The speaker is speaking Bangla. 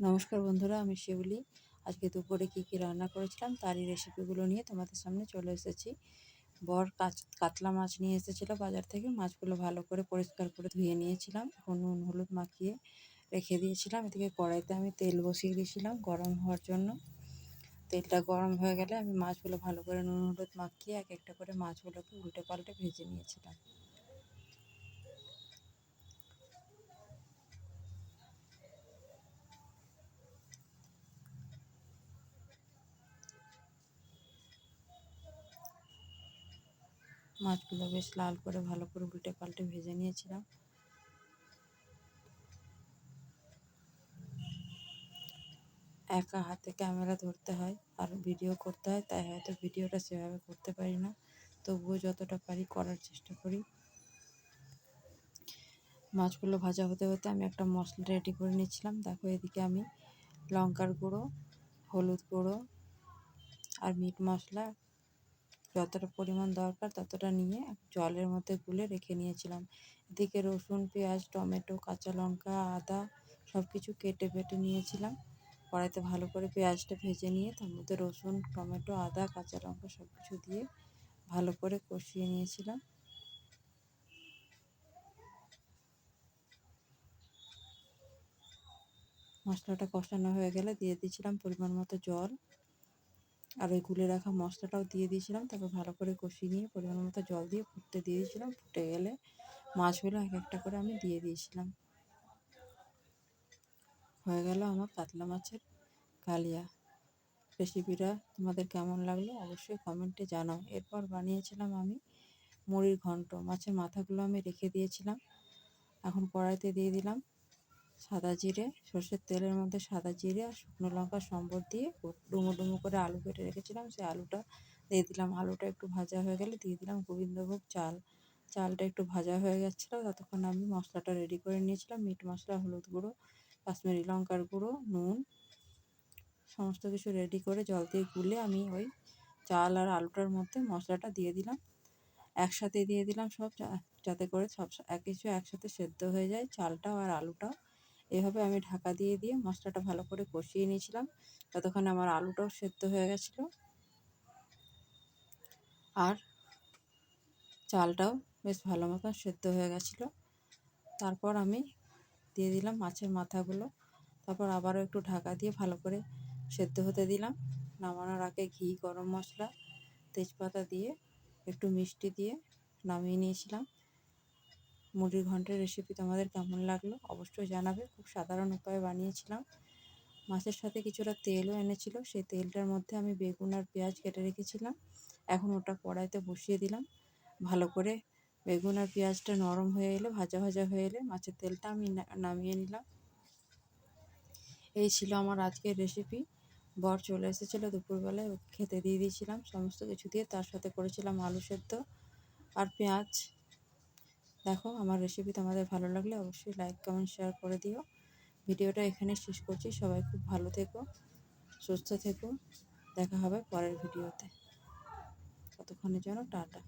নমস্কার বন্ধুরা, আমি শিউলি। আজকে দুপুরে কী কী রান্না করেছিলাম তারই রেসিপিগুলো নিয়ে তোমাদের সামনে চলে এসেছি। বর কাচ, কাতলা মাছ নিয়ে এসেছিল বাজার থেকে। মাছগুলো ভালো করে পরিষ্কার করে ধুয়ে নিয়েছিলাম। এখন নুন, হলুদ মাখিয়ে রেখে দিয়েছিলাম। এদিকে কড়াইতে আমি তেল বসিয়ে দিয়েছিলাম গরম হওয়ার জন্য। তেলটা গরম হয়ে গেলে আমি মাছগুলো ভালো করে নুন, হলুদ মাখিয়ে এক একটা করে মাছগুলোকে উল্টে পাল্টে ভেজে নিয়েছিলাম। মাছগুলো বেশ লাল করে ভালো করে উল্টে পাল্টে ভেজে নিয়েছিলাম। একা হাতে ক্যামেরা ধরতে হয় আর ভিডিও করতে হয়, তাই হয়তো ভিডিওটা সেভাবে করতে পারি না। তবুও যতটা পারি করার চেষ্টা করি। মাছগুলো ভাজা হতে হতে আমি একটা মশলা রেডি করে নিচ্ছিলাম। দেখো এদিকে আমি লঙ্কার গুঁড়ো, হলুদ গুঁড়ো আর মিট মশলা যতটা পরিমাণ দরকার ততটা নিয়ে জলের মধ্যে গুলে রেখে নিয়েছিলাম। এদিকে রসুন, পেঁয়াজ, টমেটো, কাঁচা লঙ্কা, আদা সব কিছু কেটে বেটে নিয়েছিলাম। কড়াইতে ভালো করে পেঁয়াজটা ভেজে নিয়ে তার মধ্যে রসুন, টমেটো, আদা, কাঁচা লঙ্কা সব কিছু দিয়ে ভালো করে কষিয়ে নিয়েছিলাম। মশলাটা কষানো হয়ে গেলে দিয়ে দিয়েছিলাম পরিমাণ মতো জল। আর ওই গুলে রাখা মশলাটাও দিয়ে দিয়েছিলাম। তারপর ভালো করে কষিয়ে নিয়ে পরিমাণ মতো জল দিয়ে ফুটতে দিয়ে দিয়েছিলাম। ফুটে গেলে মাছগুলো এক একটা করে আমি দিয়ে দিয়েছিলাম। হয়ে গেল আমার কাতলা মাছের কালিয়া। রেসিপিটা তোমাদের কেমন লাগল অবশ্যই কমেন্টে জানাও। এরপর বানিয়েছিলাম আমি মুড়ির ঘন্ট। মাছের মাথাগুলো আমি রেখে দিয়েছিলাম। এখন কড়াইতে দিয়ে দিলাম। সাদা জিরে, সর্ষের তেলের মধ্যে সাদা জিরে আর শুকনো লঙ্কা সম্বর দিয়ে ডুমো ডুমো করে আলু কেটে রেখেছিলাম। সেই আলুটা দিয়ে দিলাম। আলুটা একটু ভাজা হয়ে গেলে দিয়ে দিলাম গোবিন্দভোগ চাল। চালটা একটু ভাজা হয়ে যাচ্ছিল ততক্ষণ আমি মশলাটা রেডি করে নিয়েছিলাম। মিট মশলা, হলুদ গুঁড়ো, কাশ্মীরি লঙ্কার গুঁড়ো, নুন, সমস্ত কিছু রেডি করে জল দিয়ে গুলে আমি ওই চাল আর আলুটার মধ্যে মশলাটা দিয়ে দিলাম। একসাথে দিয়ে দিলাম সব যাতে করে সব এক কিছু একসাথে সেদ্ধ হয়ে যায় চালটাও আর আলুটাও। এভাবে আমি ঢাকা দিয়ে দিয়ে মশলাটা ভালো করে কষিয়ে নিয়েছিলাম। ততক্ষণে আমার আলুটাও সেদ্ধ হয়ে গেছিল। আর চালটাও বেশ ভালো মতন সেদ্ধ হয়ে গেছিল। তারপর আমি দিয়ে দিলাম মাছের মাথাগুলো। তারপর আবারও একটু ঢাকা দিয়ে ভালো করে সেদ্ধ হতে দিলাম। নামানোর আগে ঘি, গরম মশলা, তেজপাতা দিয়ে একটু মিষ্টি দিয়ে নামিয়ে নিয়েছিলাম। মুরগির ঘন্টের রেসিপি তোমাদের কেমন লাগল? অবশ্যই জানাবে। খুব সাধারণ উপায়ে বানিয়েছিলাম। মাছের সাথে কিছুটা তেলও এনেছিল। সেই তেলটার মধ্যে আমি বেগুন আর পেঁয়াজ কেটে রেখেছিলাম। এখন ওটা কড়াইতে বসিয়ে দিলাম। ভালো করে বেগুন আর পেঁয়াজটা নরম হয়ে এলে, ভাজা ভাজা হয়ে এলে মাছের তেলটা আমি নামিয়ে নিলাম। এই ছিল আমার আজকের রেসিপি বর চলে এসেছিল দুপুরবেলায় খেতে দিয়ে দিয়েছিলাম। সমস্ত কিছু দিয়ে তার সাথে করেছিলাম আলু সেদ্ধ আর পেঁয়াজ। দেখো, আমার রেসিপি তোমাদের ভালো লাগলে অবশ্যই লাইক কমেন্ট শেয়ার করে দিও। ভিডিওটা এখানে শেষ করছি। সবাই খুব ভালো থেকো, সুস্থ থেকো। দেখা হবে পরের ভিডিওতে। ততক্ষণের জন্য টাটা।